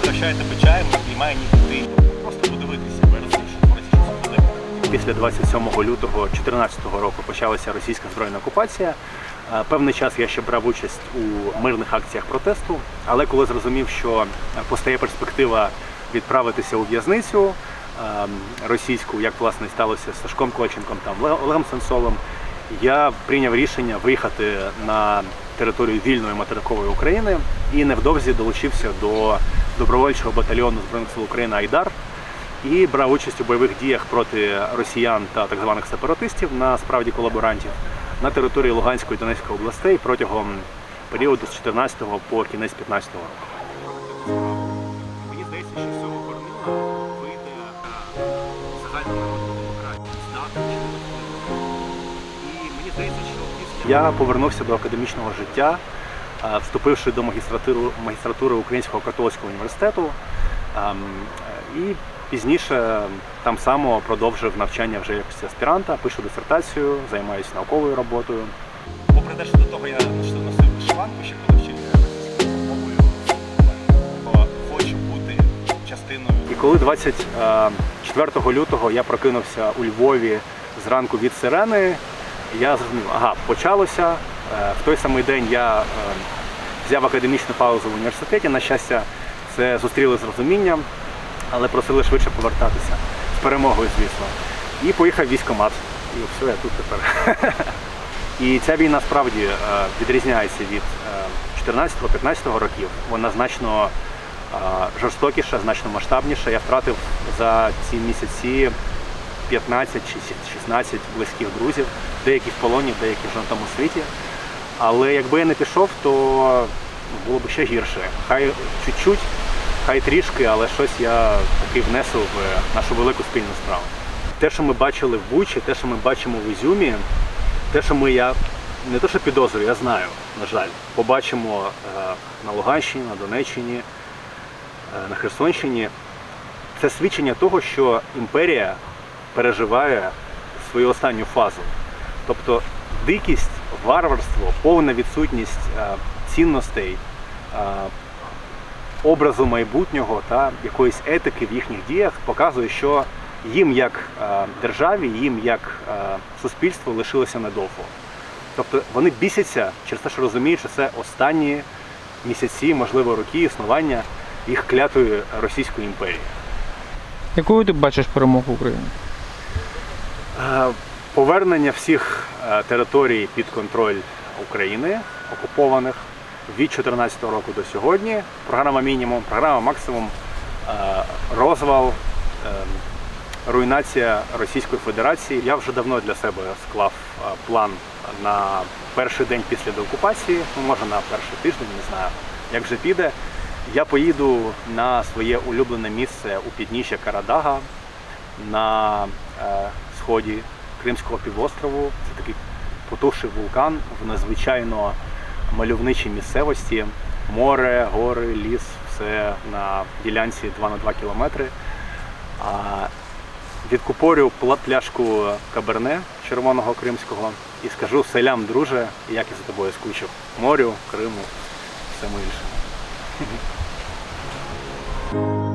пригощає тебе чаєм і має ніби ти просто подивитися перед що велике. Після 27 лютого 2014 року почалася російська збройна окупація. Е, Певний час я ще брав участь у мирних акціях протесту, але коли зрозумів, що е, постає перспектива відправитися у в'язницю е, російську, як власне сталося з Сашком Коченком, там Ле- Олегом Сенцовим, я прийняв рішення виїхати на територію вільної материкової України і невдовзі долучився до добровольчого батальйону Збройних сил України Айдар і брав участь у бойових діях проти росіян та так званих сепаратистів, насправді колаборантів, на території Луганської і Донецької областей протягом періоду з 14 по кінець 15 року. Я повернувся до академічного життя, е, вступивши до магістратури, магістратури Українського католицького університету. Ем, е, І пізніше там само продовжив навчання вже якось аспіранта, пишу дисертацію, займаюся науковою роботою. Попри те, що до того я що носив вишиванку, ще коли вчився мовою, хочу бути частиною. І коли 24 лютого я прокинувся у Львові зранку від сирени, я зрозумів, ага, почалося. Е, В той самий день я е, взяв академічну паузу в університеті. На щастя, це зустріли з розумінням, але просили швидше повертатися з перемогою, звісно. І поїхав в військкомат. І все, я тут тепер. І ця війна справді е, відрізняється від е, 14-15 років. Вона значно жорстокіша, значно масштабніша. Я втратив за ці місяці 15 чи 16 близьких друзів, деякі в полоні, деякі вже на тому світі. Але якби я не пішов, то було б ще гірше. Хай чуть-чуть, хай трішки, але щось я таки внесу в нашу велику спільну справу. Те, що ми бачили в Бучі, те, що ми бачимо в Ізюмі, те, що ми я не то, що підозрюю, я знаю, на жаль, побачимо е, на Луганщині, на Донеччині, е, на Херсонщині, це свідчення того, що імперія переживає свою останню фазу. Тобто дикість, варварство, повна відсутність е, цінностей, е, образу майбутнього та якоїсь етики в їхніх діях показує, що їм як е, державі, їм як суспільству лишилося недовго. Тобто вони бісяться через те, що розуміють, що це останні місяці, можливо, роки існування їх клятої Російської імперії. Якою ти бачиш перемогу України? Е, Повернення всіх е, територій під контроль України, окупованих від 2014 року до сьогодні. Програма мінімум, програма максимум, е, розвал, руйнація Російської Федерації. Я вже давно для себе склав план на перший день після деокупації, ну може на перший тиждень, не знаю, як вже піде. Я поїду на своє улюблене місце у підніжжя Карадага на сході Кримського півострову. Це такий потухший вулкан в надзвичайно мальовничій місцевості. Море, гори, ліс, все на ділянці 2 на 2 кілометри. Відкупорю пляшку каберне червоного кримського і скажу селям, друже, як я за тобою скучив. Морю, Криму, всьому іншому.